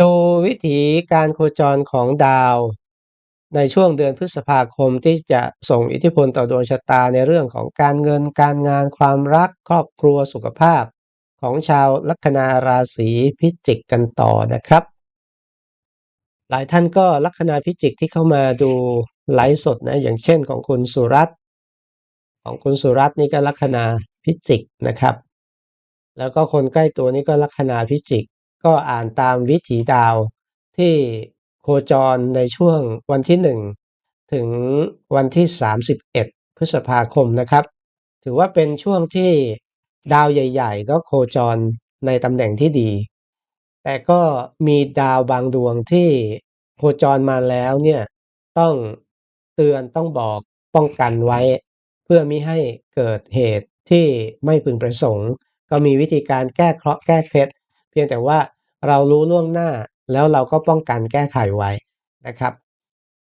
ดูวิถีการโคจรของดาว ในช่วงเดือนพฤษภาคมที่จะส่งอิทธิพลต่อดวงชะตาในเรื่องของการเงินการงานความรักครอบครัวสุขภาพ ของชาวลัคนาราศีพิจิกกันต่อนะครับ หลายท่านก็ลัคนาพิจิกที่เข้ามาดูไลฟ์สดนะอย่างเช่นของคุณสุรัตน์ของคุณสุรัตน์นี่ก็ลัคนาพิจิกนะครับ แล้วก็คนใกล้ตัวนี้ก็ลัคนาพิจิก ก็อ่านตามวิถีดาวที่โคจรในช่วงวันที่ 1 ถึงวันที่ 31 พฤษภาคมนะครับ ถือว่าเป็นช่วงที่ดาวใหญ่ ๆ ก็โคจรในตำแหน่งที่ดี แต่ก็มีดาวบางดวงที่โคจรมาแล้วเนี่ยต้องเตือนต้องบอกป้องกันไว้ เพื่อมิให้เกิดเหตุที่ไม่พึงประสงค์ ก็มีวิธีการแก้เคราะห์แก้เคล็ดเพียงแต่ว่า เรารู้ล่วงหน้าแล้วเราก็ป้องกันแก้ไขไว้นะครับ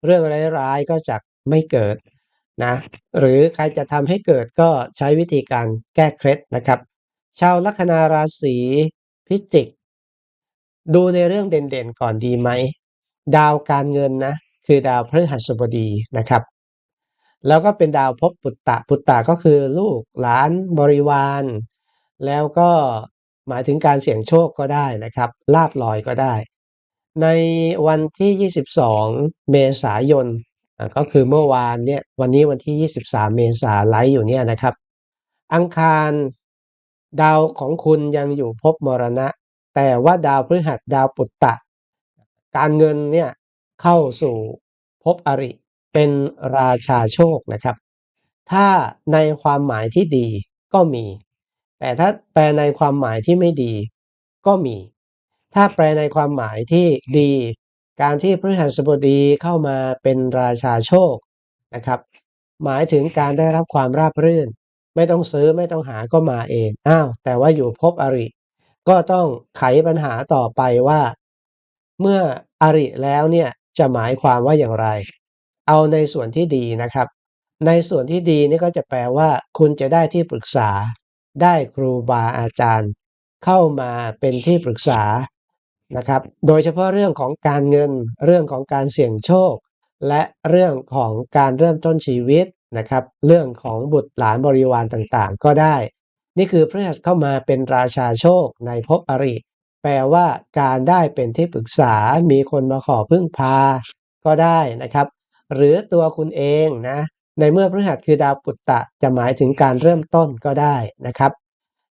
เรื่องร้ายๆก็จะไม่เกิดนะหรือใครจะทำให้เกิดก็ใช้วิธีการแก้เคล็ดนะครับ ชาวลัคนาราศีพิจิก ดูในเรื่องเด่นๆก่อนดีไหม ดาวการเงินนะคือดาวพฤหัสบดีนะครับ แล้วก็เป็นดาวพบปุตตะปุตตะก็คือลูกหลานบริวาร แล้วก็ หมายถึงการเสี่ยงโชคก็ได้นะครับ ลาบลอยก็ได้ ในวันที่ 22 เมษายนก็คือเมื่อวานเนี่ยวันนี้วันที่ 23 เมษาไลฟ์อยู่เนี่ยนะครับ อังคารดาวของคุณยังอยู่ภพมรณะ แต่ว่าดาวพฤหัสดาวปุตตะ การเงินเนี่ยเข้าสู่ภพอริเป็นราชาโชคนะครับ ถ้าในความหมายที่ดีก็มี แต่ถ้าแปลในความหมายที่ไม่ดีก็มี ถ้าแปลในความหมายที่ดี การที่พฤหัสบดีเข้ามาเป็นราชาโชคนะครับ หมายถึงการได้รับความราบรื่น ไม่ต้องซื้อไม่ต้องหาก็มาเองอ้าวแต่ว่าอยู่ภพอริ ก็ต้องไขปัญหาต่อไปว่า เมื่ออริแล้วเนี่ยจะหมายความว่าอย่างไร เอาในส่วนที่ดีนะครับ ในส่วนที่ดีนี่ก็จะแปลว่า คุณจะได้ที่ปรึกษา ได้ครูบาอาจารย์ เข้ามาเป็นที่ปรึกษานะครับ โดยเฉพาะเรื่องของการเงิน เรื่องของการเสี่ยงโชค และเรื่องของการเริ่มต้นชีวิตนะครับ เรื่องของบุตรหลานบริวารต่างๆ ก็ได้ นี่คือพระหัสเข้ามาเป็นราชาโชคในภพอริแปลว่าการได้เป็นที่ปรึกษา มีคนมาขอพึ่งพา ก็ได้นะครับ หรือตัวคุณเองนะ ในเมื่อพฤหัสคือดาวปุตตะจะหมายถึงการเริ่มต้นก็ได้นะครับ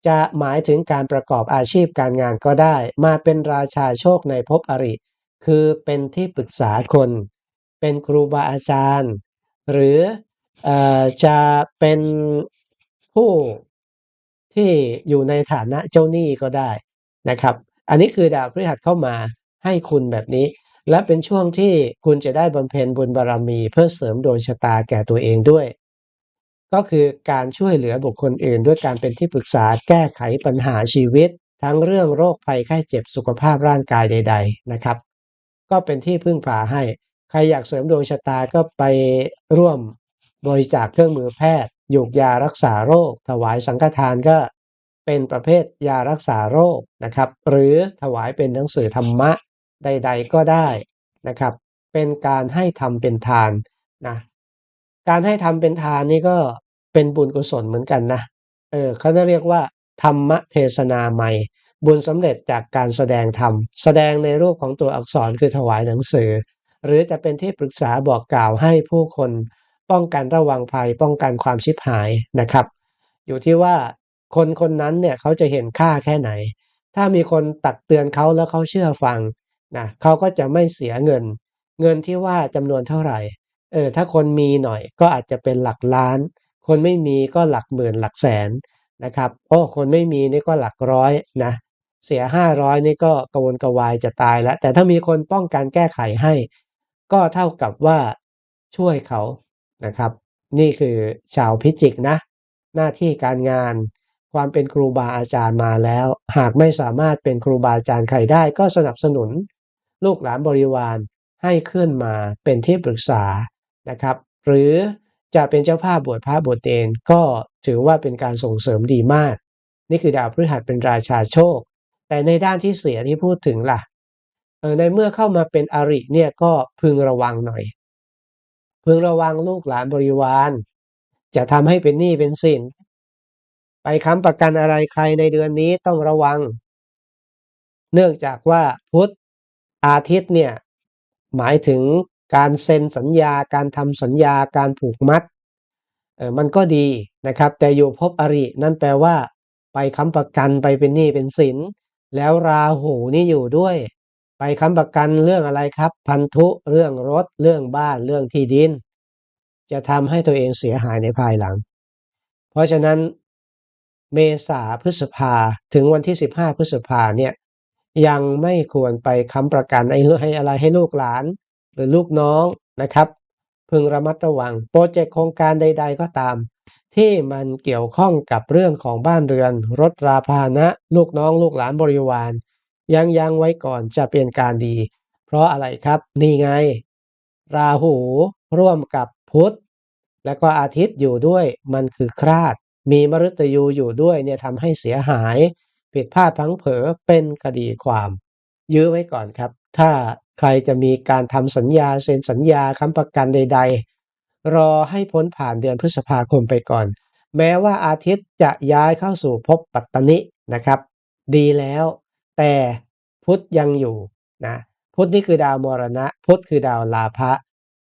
จะหมายถึงการประกอบอาชีพการงานก็ได้ มาเป็นราชาโชคในภพอริ คือเป็นที่ปรึกษาคน เป็นครูบาอาจารย์ หรืออจะเป็นผู้ที่อยู่ในฐานะเจ้าหนี้ก็ได้นะครับ อันนี้คือดาวพฤหัสเข้ามาให้คุณแบบนี้ และเป็นช่วงที่คุณจะได้บำเพ็ญบุญบารรมี เพื่อเสริมดวงชะตาแก่ตัวเองด้วย ก็คือการช่วยเหลือบุคคลอื่น ด้วยการเป็นที่ปรึกษาแก้ไขปัญหาชีวิต ทั้งเรื่องโรคภัยไข้เจ็บสุขภาพร่างกายใด ๆ นะครับ ก็เป็นที่พึ่งพาให้ ใครอยากเสริมดวงชะตาก็ไปร่วมบริจาคเครื่องมือแพทย์หยูกยารักษาโรค ถวายสังฆทานก็เป็นประเภทยารักษาโรคนะครับ หรือถวายเป็นหนังสือธรรมะ ใด ๆ ก็ได้นะครับ เป็นการให้ทำเป็นทานนะการให้ทำเป็นทานนี่ก็เป็นบุญกุศลเหมือนกันนะเออเขาจะเรียกว่า ธรรมเทศนาใหม่ บุญสำเร็จจากการแสดงธรรม แสดงในรูปของตัวอักษรคือถวายหนังสือ หรือจะเป็นที่ปรึกษาบอกกล่าวให้ผู้คน ป้องกันระวังภัย ป้องกันความชิบหายนะครับ อยู่ที่ว่าคนคนนั้นเนี่ยเขาจะเห็นค่าแค่ไหน ถ้ามีคนตักเตือนเขาแล้วเขาเชื่อฟัง นะเขาก็จะไม่เสียเงิน เงินที่ว่าจำนวนเท่าไหร่เออถ้าคนมีหน่อยก็อาจจะเป็นหลักล้าน คนไม่มีก็หลักหมื่นหลักแสนนะครับโอ้คนไม่มีนี่ก็หลักร้อยนะเสียห้าร้อยนี่ก็กระวนกระวายจะตายแล้ว แต่ถ้ามีคนป้องกันแก้ไขให้ ก็เท่ากับว่าช่วยเขานะครับ นี่คือชาวพิจิกนะ หน้าที่การงานความเป็นครูบาอาจารย์มาแล้ว หากไม่สามารถเป็นครูบาอาจารย์ใครได้ก็สนับสนุน ลูกหลานบริวารให้ขึ้นมาเป็นที่ปรึกษานะครับ หรือจะเป็นเจ้าภาพบวชพระบวชเนนก็ถือว่าเป็นการส่งเสริมดีมาก นี่คือดาวพฤหัสเป็นราชาโชค แต่ในด้านที่เสียที่พูดถึงล่ะในเมื่อเข้ามาเป็นอริเนี่ยก็พึงระวังหน่อย พึงระวังลูกหลานบริวาร จะทำให้เป็นหนี้เป็นสินไปค้ำประกันอะไรใครในเดือนนี้ต้องระวัง เนื่องจากว่าพุธ อาทิตย์เนี่ยหมายถึงการเซ็นสัญญา การทำสัญญาการผูกมัดเออมันก็ดีนะครับ แต่อยู่พบอรินั่นแปลว่า ไปค้ำประกันไปเป็นหนี้เป็นสิน แล้วราหูนี่อยู่ด้วย ไปค้ำประกันเรื่องอะไรครับ พันธุเรื่องรถ เรื่องบ้านเรื่องที่ดิน จะทำให้ตัวเองเสียหายในภายหลัง เพราะฉะนั้นเมษาพฤษภาถึงวันที่ 15 พฤษภาเนี่ย ยังไม่ควรไปค้ำประกันไอ้ให้อะไรให้ลูกหลาน หรือลูกน้องนะครับ พึงระมัดระวังโปรเจกต์โครงการใด ๆ ก็ตาม ที่มันเกี่ยวข้องกับเรื่องของบ้านเรือน รถราพาหนะ ลูกน้องลูกหลานบริวาร ยังยังไว้ก่อนจะเป็นการดี เพราะอะไรครับนี่ไง ราหูร่วมกับพุธแล้วก็อาทิตย์อยู่ด้วยมันคือคราด มีมฤตยูอยู่ด้วยเนี่ยทำให้เสียหาย ผิดพลาดพลังเผลอเป็นคดีความ ยื้อไว้ก่อนครับ ถ้าใครจะมีการทำสัญญาเซ็นสัญญาค้ำประกันใด ๆ รอให้พ้นผ่านเดือนพฤษภาคมไปก่อน แม้ว่าอาทิตย์จะย้ายเข้าสู่ภพปัตตนินะครับ ดีแล้ว แต่พุธยังอยู่นะพุธนี่คือดาวมรณะ พุธคือดาวลาภะ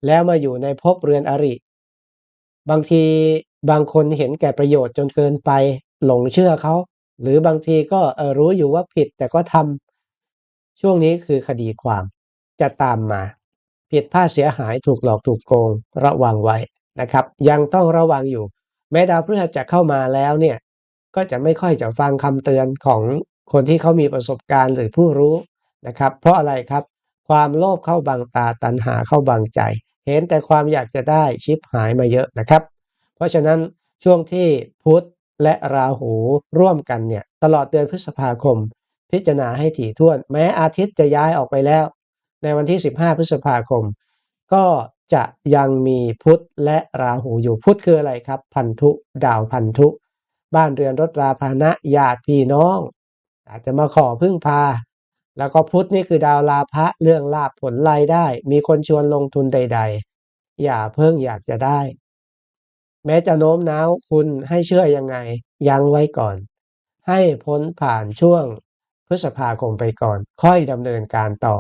แล้วมาอยู่ในภพเรือนอริ บางทีบางคนเห็นแก่ประโยชน์จนเกินไป หลงเชื่อเขา หรือบางทีก็เออรู้อยู่ว่าผิดแต่ก็ทำช่วงนี้คือคดีความจะตามมา ผิดพลาดเสียหายถูกหลอกถูกโกงระวังไว้นะครับ ยังต้องระวังอยู่ แม้ดาวพฤหัสจะเข้ามาแล้วเนี่ยก็จะไม่ค่อยจะฟังคำเตือนของคนที่เขามีประสบการณ์หรือผู้รู้นะครับ เพราะอะไรครับ ความโลภเข้าบังตาตัณหาเข้าบังใจ เห็นแต่ความอยากจะได้ชิปหายมาเยอะนะครับ เพราะฉะนั้นช่วงที่พุธ และราหูร่วมกันเนี่ยตลอดเดือนพฤษภาคม พิจารณาให้ถี่ถ้วน แม้อาทิตย์จะย้ายออกไปแล้ว ในวันที่ 15 พฤษภาคม ก็จะยังมีพุธและราหูอยู่พุธคืออะไรครับ พันธุดาวพันธุ บ้านเรือนรถราพานะญาติพี่น้อง อาจจะมาขอพึ่งพา แล้วก็พุธนี่คือดาวลาภะเรื่องลาภผลรายได้ มีคนชวนลงทุนใด ๆ อย่าเพิ่งอยากจะได้ แม้จะโน้มน้าวคุณให้เชื่อยังไง ยังไว้ก่อน ให้พ้นผ่านช่วงพฤษภาคมไปก่อน ค่อยดำเนินการต่อ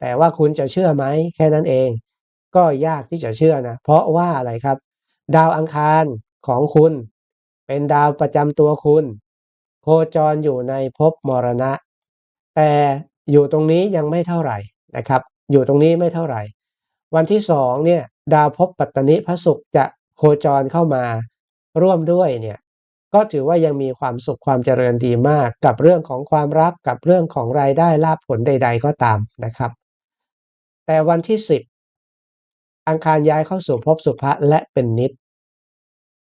แต่ว่าคุณจะเชื่อไหมแค่นั้นเอง ก็ยากที่จะเชื่อนะ เพราะว่าอะไรครับ ดาวอังคารของคุณ เป็นดาวประจำตัวคุณ โคจรอยู่ในภพมรณะ แต่อยู่ตรงนี้ยังไม่เท่าไหร่นะครับ อยู่ตรงนี้ไม่เท่าไหร่ วันที่สองเนี่ยดาวภพปัตตนิพระศุกร์จะ โคจรเข้ามาร่วมด้วยเนี่ยก็ถือว่ายังมีความสุขความเจริญดีมาก กับเรื่องของความรักกับเรื่องของรายได้ลาภผลใด ๆ ก็ตามนะครับ แต่วันที่สิบอังคารย้ายเข้าสู่ภพสุภะและเป็นนิด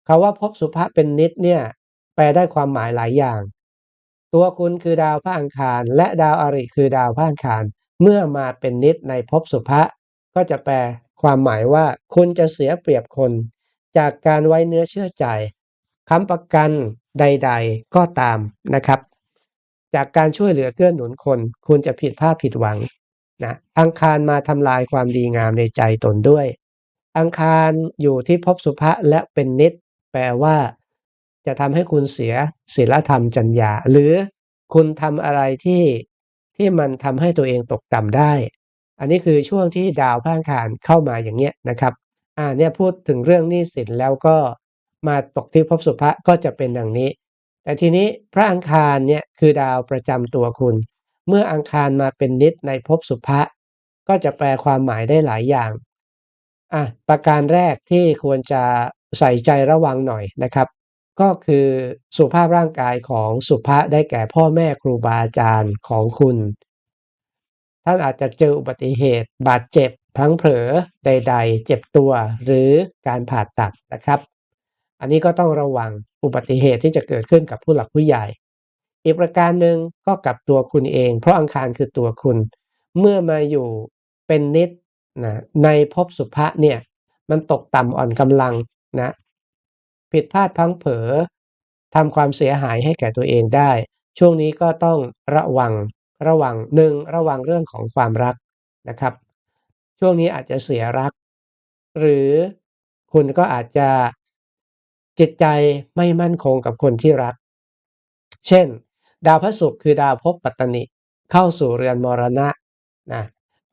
คาว่าภพสุภะเป็นนิดเนี่ยแปลได้ความหมายหลายอย่าง ตัวคุณคือดาวพระอังคาร และดาวอริคือดาวพระอังคาร เมื่อมาเป็นนิดในภพสุภะก็จะแปลความหมายว่าคุณจะเสียเปรียบคน จากการไว้เนื้อเชื่อใจค้ำประกันใด ๆ ก็ตามนะครับ จากการช่วยเหลือเกื้อหนุนคน คุณจะผิดพลาดผิดหวังนะอังคารมาทำลายความดีงามในใจตนด้วย อังคารอยู่ที่ภพสุภะและเป็นนิด แปลว่า จะทำให้คุณเสียศีลธรรมจัญญาหรือคุณทำอะไรที่ที่มันทำให้ตัวเองตกต่ำได้ อันนี้คือช่วงที่ดาวพระอังคารเข้ามาอย่างเงี้ยนะครับ อ่าเนี่ยพูดถึงเรื่องหนี้สินแล้วก็มาตกที่ภพสุภะก็จะเป็นดังนี้ แต่ทีนี้พระอังคารเนี่ยคือดาวประจำตัวคุณ เมื่ออังคารมาเป็นนิดในภพสุภะก็จะแปลความหมายได้หลายอย่างอะประการแรกที่ควรจะใส่ใจระวังหน่อยนะครับ ก็คือสุภาพร่างกายของสุภะได้แก่พ่อแม่ครูบาอาจารย์ของคุณ ท่านอาจจะเจออุบัติเหตุบาดเจ็บ พังเผลอใด ๆ เจ็บตัวหรือการผ่าตัดนะครับ อันนี้ก็ต้องระวังอุบัติเหตุที่จะเกิดขึ้นกับผู้หลักผู้ใหญ่ อีกประการหนึ่งก็กับตัวคุณเอง เพราะอังคารคือตัวคุณ เมื่อมาอยู่เป็นนิดนะในภพสุภะเนี่ยมันตกต่ำอ่อนกำลังนะผิดพลาดพังเผลอทำความเสียหายให้แก่ตัวเองได้ ช่วงนี้ก็ต้องระวังระวังหนึ่งระวังเรื่องของความรักนะครับ ช่วงนี้อาจจะเสียรัก หรือคุณก็อาจจะจิตใจไม่มั่นคงกับคนที่รัก เช่น ดาวพระศุกร์คือดาวภพปัตตนิเข้าสู่เรือนมรณะนะ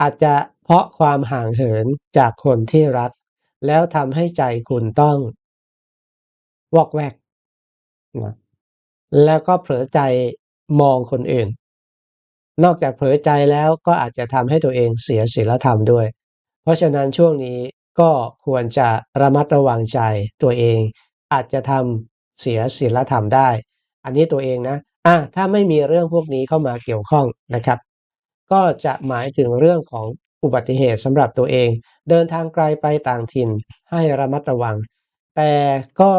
อาจจะเพราะความห่างเหินจากคนที่รัก แล้วทำให้ใจคุณต้อง วอกแวกนะแล้วก็เผลอใจมองคนอื่น นอกจากเผลอใจแล้วก็อาจจะทำให้ตัวเองเสียศีลธรรมด้วย เพราะฉะนั้นช่วงนี้ก็ควรจะระมัดระวังใจตัวเอง อาจจะทำเสียศีลธรรมได้ อันนี้ตัวเองนะอะถ้าไม่มีเรื่องพวกนี้เข้ามาเกี่ยวข้องนะครับ ก็จะหมายถึงเรื่องของอุบัติเหตุสำหรับตัวเอง เดินทางไกลไปต่างถิ่นให้ระมัดระวัง แต่ก็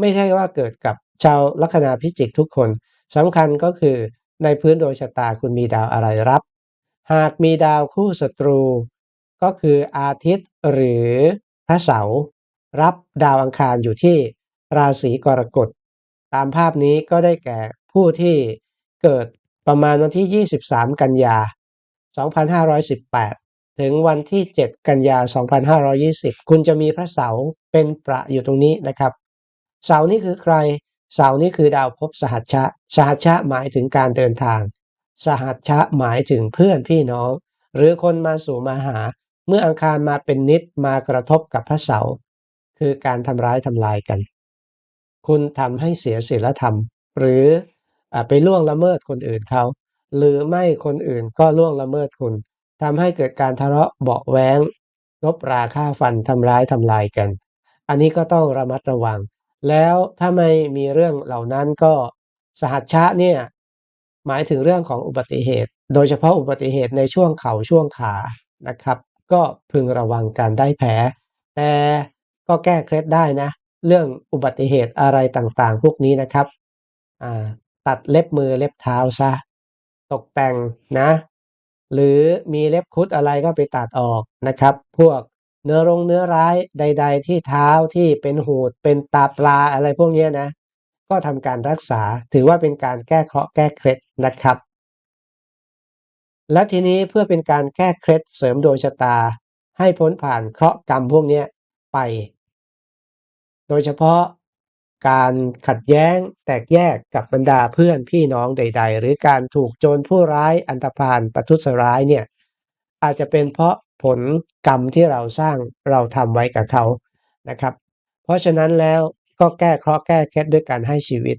ไม่ใช่ว่าเกิดกับชาวลัคนาพิจิกทุกคนสำคัญก็คือ ในพื้นดวงชะตาคุณมีดาวอะไรรับ หากมีดาวคู่ศัตรู ก็คืออาทิตย์หรือพระเสาร์รับดาวอังคารอยู่ที่ราศีกรกฎ ตามภาพนี้ก็ได้แก่ผู้ที่เกิดประมาณวันที่ 23 กันยา 2518 ถึงวันที่ 7 กันยา 2520 คุณจะมีพระเสาร์เป็นประอยู่ตรงนี้นะครับ เสาร์นี่คือใคร เสานี่คือดาวภพสหัชชะ สหัชชะหมายถึงการเดินทาง สหัชชะหมายถึงเพื่อนพี่น้อง หรือคนมาสู่มาหา เมื่ออังคารมาเป็นนิดมากระทบกับพระเสาร์คือการทำร้ายทำลายกัน คุณทำให้เสียศีลธรรม หรืออไปล่วงละเมิดคนอื่นเขาหรือไม่คนอื่นก็ล่วงละเมิดคุณทำให้เกิดการทะเลาะเบาแว้งลบราค่าฟันทำร้ายทำลายกัน อันนี้ก็ต้องระมัดระวัง แล้วถ้าไม่มีเรื่องเหล่านั้นก็สหัชชะเนี่ยหมายถึงเรื่องของอุบัติเหตุ โดยเฉพาะอุบัติเหตุในช่วงเข่าช่วงขานะครับ ก็พึงระวังการได้แผล แต่ก็แก้เคล็ดได้นะ เรื่องอุบัติเหตุอะไรต่างๆ พวกนี้นะครับตัดเล็บมือเล็บเท้าซะตกแต่งนะ หรือมีเล็บคุดอะไรก็ไปตัดออกนะครับ พวก เนื้อรงเนื้อร้ายใด ๆ ที่เท้าที่เป็นหูด เป็นตาปลาอะไรพวกนี้นะ ก็ทำการรักษาถือว่าเป็นการแก้เคราะห์แก้เคล็ดนะครับ และทีนี้เพื่อเป็นการแก้เคล็ดเสริมดวงชะตา ให้พ้นผ่านเคราะห์กรรมพวกนี้ไป โดยเฉพาะการขัดแย้งแตกแยกกับบรรดาเพื่อนพี่น้องใด ๆ หรือการถูกโจรผู้ร้ายอันตรพานประทุษร้ายเนี่ยอาจจะเป็นเพราะ ผลกรรมที่เราสร้างเราทำไว้กับเขานะครับ เพราะฉะนั้นแล้วก็แก้เคราะห์แก้เคล็ดด้วยการให้ชีวิต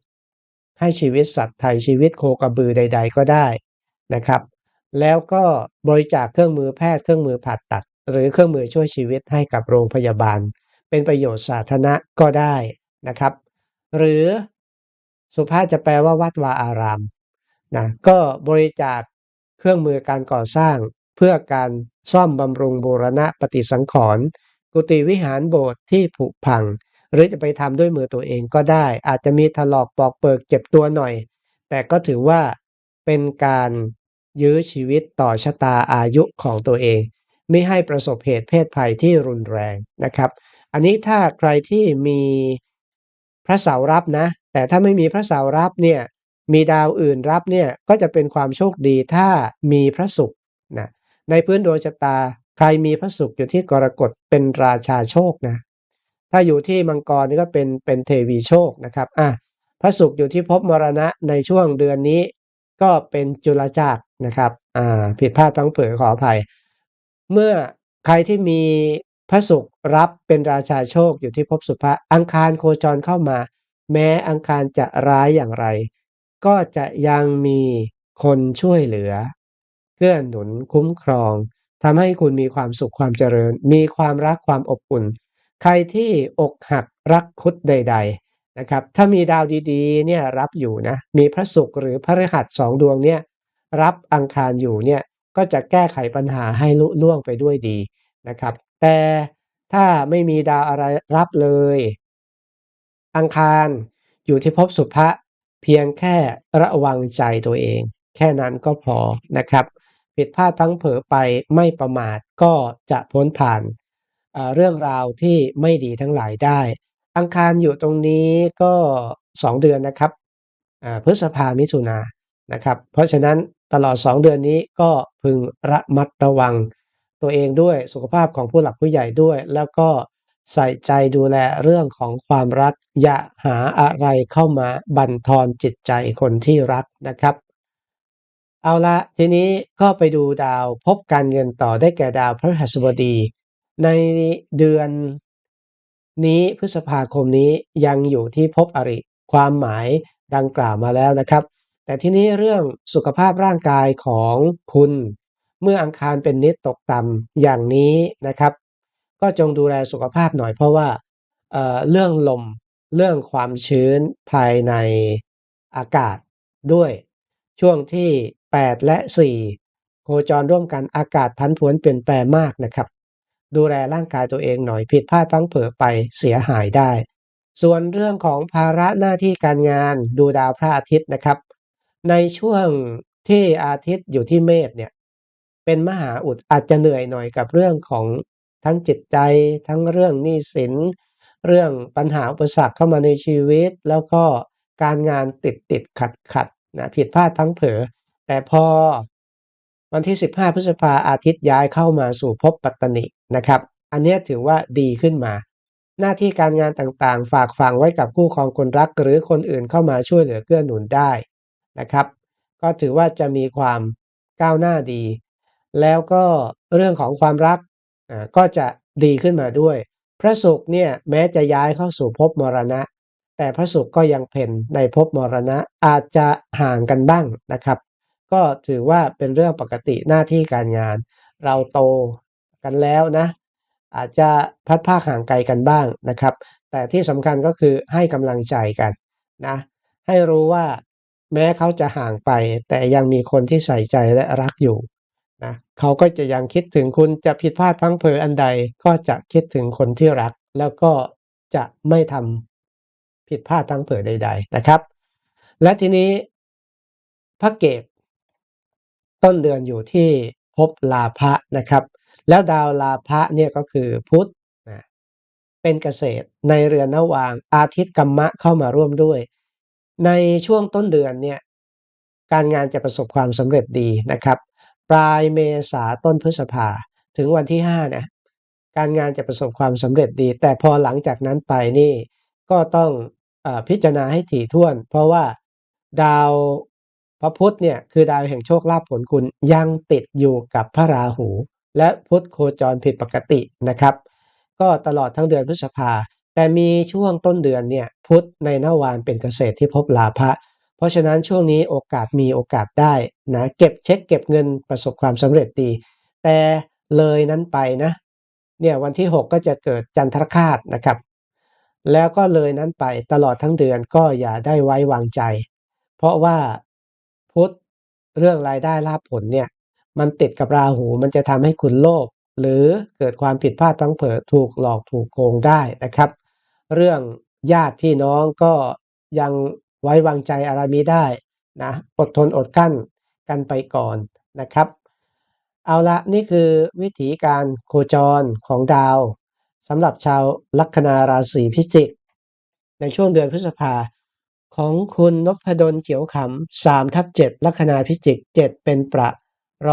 ให้ชีวิตสัตว์ไทยชีวิตโคกระบือใด ๆ ก็ได้นะครับ แล้วก็บริจาคเครื่องมือแพทย์เครื่องมือผ่าตัด หรือเครื่องมือช่วยชีวิตให้กับโรงพยาบาล เป็นประโยชน์สาธารณะก็ได้นะครับ หรือสุภาพจะแปลว่าวัดวาอารามนะก็บริจาคเครื่องมือการก่อสร้าง เพื่อการซ่อมบำรุงบูรณะปฏิสังขรณ์กุฏิวิหารโบสถ์ที่ผุพัง หรือจะไปทำด้วยมือตัวเองก็ได้ อาจจะมีถลอกปอกเปิกเจ็บตัวหน่อย แต่ก็ถือว่าเป็นการยื้อชีวิตต่อชะตาอายุของตัวเอง ไม่ให้ประสบเหตุเพศภัยที่รุนแรงนะครับ อันนี้ถ้าใครที่มีพระเสารับนะ แต่ถ้าไม่มีพระเสารับเนี่ยมีดาวอื่นรับเนี่ยก็จะเป็นความโชคดีถ้ามีพระศุกร์ ในพื้นดวงชะตา ใครมีพระศุกร์อยู่ที่กรกฎเป็นราชาโชคนะ ถ้าอยู่ที่มังกรนี่ก็เป็นเป็นเทวีโชคนะครับอะพระศุกร์อยู่ที่ภพมรณะในช่วงเดือนนี้ ก็เป็นจุลจักรนะครับอ่าผิดพลาดพังเผยขออภัย เมื่อใครที่มีพระศุกร์รับเป็นราชาโชคอยู่ที่ภพสุภะอังคารโคจรเข้ามา แม้อังคารจะร้ายอย่างไร ก็จะยังมีคนช่วยเหลือ กื้อหนุนคุ้มครองทำให้คุณมีความสุขความเจริญ มีความรักความอบอุ่น ใครที่อกหักรักคุดใด ๆนะครับ ถ้ามีดาวดีๆเนี่ยรับอยู่นะมีพระศุกร์หรือพระฤหัสสองดวงเนี่ยรับอังคารอยู่เนี่ยก็จะแก้ไขปัญหาให้ลุล่วงไปด้วยดีนะครับ แต่ถ้าไม่มีดาวอะไรรับเลย อังคารอยู่ที่ภพสุภะเพียงแค่ระวังใจตัวเอง แค่นั้นก็พอนะครับ ผิดพลาดพังเผลอไปไม่ประมาทก็จะพ้นผ่านเรื่องราวที่ไม่ดีทั้งหลายได้ อังคารอยู่ตรงนี้ก็ 2 เดือนนะครับพฤษภามิถุนานะครับ เพราะฉะนั้นตลอด 2 เดือนนี้ก็พึงระมัดระวังตัวเองด้วยสุขภาพของผู้หลักผู้ใหญ่ด้วย แล้วก็ใส่ใจดูแลเรื่องของความรัก อย่าหาอะไรเข้ามาบั่นทอนจิตใจคนที่รักนะครับ เอาละทีนี้ก็ไปดูดาวพบการเงินต่อได้แก่ดาวพฤหัสบดี ในเดือนนี้พฤษภาคมนี้ยังอยู่ที่ภพอริ ความหมายดังกล่าวมาแล้วนะครับ แต่ที่นี้เรื่องสุขภาพร่างกายของคุณ เมื่ออังคารเป็นนิดตกต่ำอย่างนี้นะครับ ก็จงดูแลสุขภาพหน่อยเพราะว่าเเรื่องลมเรื่องความชื้นภายในอากาศด้วย ช่วงที่ 8 และ 4 โคจรร่วมกันอากาศพันผวนเปลี่ยนแปลงมากนะครับ ดูแลร่างกายตัวเองหน่อยผิดพลาดพลั้งเผลอไปเสียหายได้ ส่วนเรื่องของภาระหน้าที่การงานดูดาวพระอาทิตย์นะครับ ในช่วงที่อาทิตย์อยู่ที่เมษเนี่ยเป็นมหาอุดอาจจะเหนื่อยหน่อยกับเรื่องของทั้งจิตใจ ทั้งเรื่องหนี้สิน เรื่องปัญหาอุปสรรคเข้ามาในชีวิต แล้วก็การงานติดติดขัดขัดนะผิดพลาดพลั้งเผลอ แต่พอวันที่ 15 พฤษภาอาทิตย์ย้ายเข้ามาสู่ภพปัตตนินะครับ อันนี้ถือว่าดีขึ้นมา หน้าที่การงานต่างๆ ฝากฝังไว้กับคู่ครองคนรักหรือคนอื่นเข้ามาช่วยเหลือเกื้อหนุนได้นะครับ ก็ถือว่าจะมีความก้าวหน้าดี แล้วก็เรื่องของความรักก็จะดีขึ้นมาด้วย พระศุกร์เนี่ยแม้จะย้ายเข้าสู่ภพมรณะ แต่พระศุกร์ก็ยังเพ่นในภพมรณะอาจจะห่างกันบ้างนะครับ ก็ถือว่าเป็นเรื่องปกติหน้าที่การงาน เราโตกันแล้วนะ อาจจะพัดภาคห่างไกลกันบ้างนะครับ แต่ที่สำคัญก็คือให้กำลังใจกันนะ ให้รู้ว่าแม้เขาจะห่างไป แต่ยังมีคนที่ใส่ใจและรักอยู่นะเขาก็จะยังคิดถึงคุณจะผิดพลาดพังเผออันใดก็จะคิดถึงคนที่รัก แล้วก็จะไม่ทำผิดพลาดพังเผอใด ๆนะครับ และทีนี้พระเกต ต้นเดือนอยู่ที่ภพลาภะนะครับ แล้วดาวลาภะเนี่ยก็คือพุธนะเป็นเกษตรในเรือนนวางอาทิตย์กัมมะเข้ามาร่วมด้วย ในช่วงต้นเดือนเนี่ยการงานจะประสบความสำเร็จดีนะครับ ปลายเมษาต้นพฤษภาถึงวันที่5นะการงานจะประสบความสำเร็จดี แต่พอหลังจากนั้นไปนี่ก็ต้องอพิจารณาให้ถี่ถ้วน เพราะว่าดาว พระพุธเนี่ยคือดาวแห่งโชคลาภผลคุณยังติดอยู่กับพระราหู และพุธโคจรผิดปกตินะครับ ก็ตลอดทั้งเดือนพฤษภา แต่มีช่วงต้นเดือนเนี่ยพุธในนาวานเป็นเกษตรที่พบลาภะเพราะฉะนั้นช่วงนี้โอกาสมีโอกาสได้นะเก็บเช็คเก็บเงินประสบความสำเร็จดี แต่เลยนั้นไปนะเนี่ยวันที่ 6 ก็จะเกิดจันทรคาตนะครับ แล้วก็เลยนั้นไปตลอดทั้งเดือนก็อย่าได้ไว้วางใจ เพราะว่า พุธเรื่องรายได้ลาภผลเนี่ยมันติดกับราหูมันจะทำให้คุณโลภหรือเกิดความผิดพลาดพลั้งเผลอถูกหลอกถูกโกงได้นะครับ เรื่องญาติพี่น้องก็ยังไว้วางใจอะไรไมีได้นะอดทนอดกั้นกันไปก่อนนะครับ เอาละนี่คือวิธีการโคจรของดาวสำหรับชาวลัคนาราศีพิจิก ในช่วงเดือนพฤษภา ของคุณนพดล เขียวขำ สามทับเจ็ด ลัคนาพิจิก เจ็ดเป็นประ